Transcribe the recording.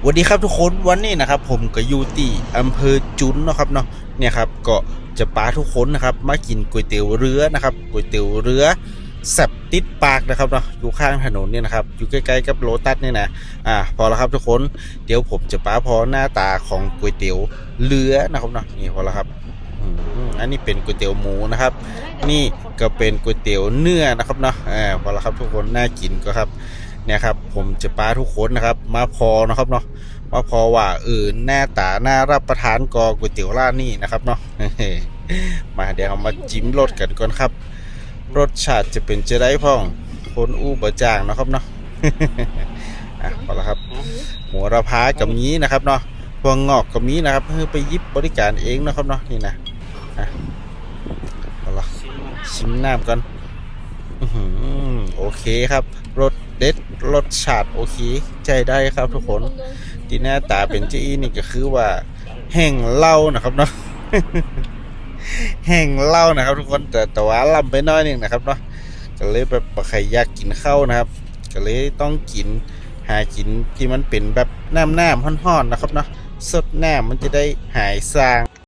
สวัสดีครับทุกคนวันนี้นะครับ ผมก็อยู่ที่อำเภอจุนนะครับเนาะเนี่ยครับก็จะปาทุกคนนะครับ มากินก๋วยเตี๋ยวเรือนะครับก๋วยเตี๋ยวเรือแซบติดปากนะครับเนาะอยู่ข้างถนนเนี่ยนะครับอยู่ใกล้ๆกับโลตัสเนี่ยนะอ่าพอแล้วครับทุกคนเดี๋ยวผมจะปาพอหน้าตาของก๋วยเตี๋ยวเรือนะครับเนาะนี่พอแล้วครับอันนี้เป็นก๋วยเตี๋ยวหมูนะครับ นี่ก็เป็นก๋วยเตี๋ยวเนื้อนะครับเนาะอ่าพอแล้วครับทุกคนน่ากินก็ครับ เนี่ยครับผมจะปาทุกคนนะครับ มาพอนะครับเนาะมาพอว่าเออหน้าตาหน่ารับประทานกอก๋วยเตี๋ยวร้านนี้นะครับเนาะมาเดี๋ยวเรามาจิ้มรสกันก่อนครับ รสชาติจะเป็นจะได้พ่อง คนอู้บะจางนะครับเนาะอะพอแล้วครับหัวระพากับนี้นะครับเนาะพวงงอกกับนี้นะครับเพื่อไปยิบบริการเองนะครับเนาะนี่นะอะพอละชิมน้ำก่อนอโอเคครับรส เด็ดรสชาติโอเคใจได้ครับทุกคนที่หน้าตาเป็นเจี้นี่ก็คือว่าแห้งเล้านะครับเนาะแห้งเล้านะครับ ทุกคนแต่แต่ว่าลำไปน้อยนึงนะครับเนาะก็เลยแบบใครอยากกินข้าวนะครับ ก็เลยต้องกินหากินที่มันเป็นแบบน้ำน้ำห่อนๆนะครับเนาะสดน้ำมันจะได้หายซาง